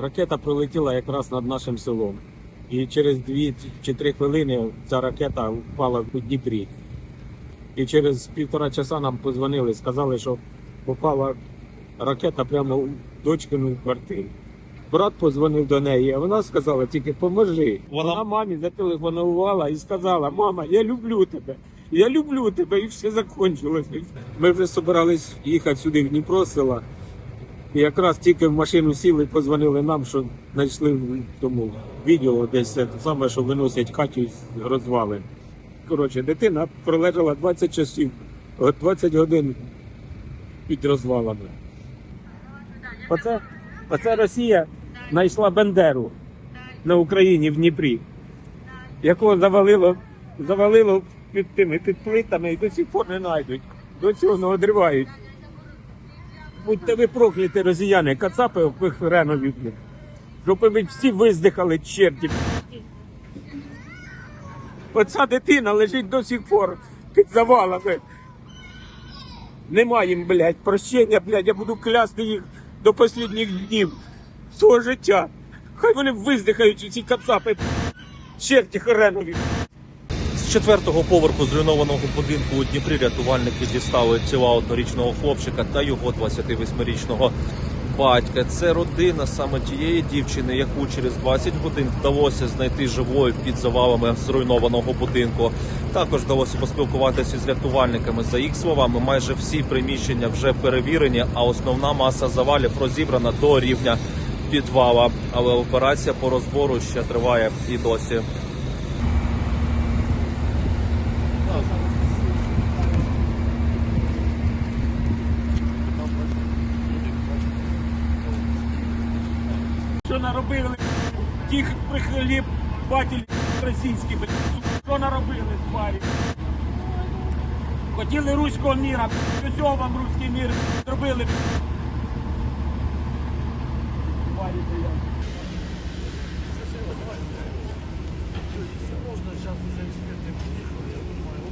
ракета пролетіла якраз над нашим селом. І через дві чи три хвилини ця ракета впала у Дніпрі. І через півтора часа нам позвонили, сказали, що попала ракета прямо у дочкину квартиру. Брат позвонив до неї, а вона сказала тільки поможи. Вона- Вона мамі зателефонувала і сказала: Мама, я люблю тебе. Я люблю тебе, і все закінчилося. Ми вже збирались їхати сюди в Дніпро села. І якраз тільки в машину сіли, позвонили нам, що знайшли в тому відео десь це саме, що виносять Катю з розвалин. Коротше, дитина пролежала 20 часів, 20 годин під розвалами. Оце, оце Росія знайшла Бендеру на Україні в Дніпрі, якого завалило, завалило під тими під плитами і до сих пор не знайдуть. До цього не одривають. Будьте ви прокляті, росіяни, кацапи в хренові. Щоб ви всі виздихали, черті. Оця дитина лежить до сих пор під завалами. Нема їм, блядь, прощення, блядь, я буду клясти їх до останніх днів свого життя. Хай вони виздихають ці кацапи, черті хренові. Четвертого поверху зруйнованого будинку у Дніпрі рятувальники дістали тіла однорічного хлопчика та його 28-річного батька. Це родина саме тієї дівчини, яку через 20 годин вдалося знайти живою під завалами зруйнованого будинку. Також вдалося поспілкуватися з рятувальниками. За їх словами, майже всі приміщення вже перевірені, а основна маса завалів розібрана до рівня підвала. Але операція по розбору ще триває і досі. Що наробили Тих прихліб батьків російські, що наробили тварі? Хотіли руського міра, до цього вам руський мір зробили. Тварі.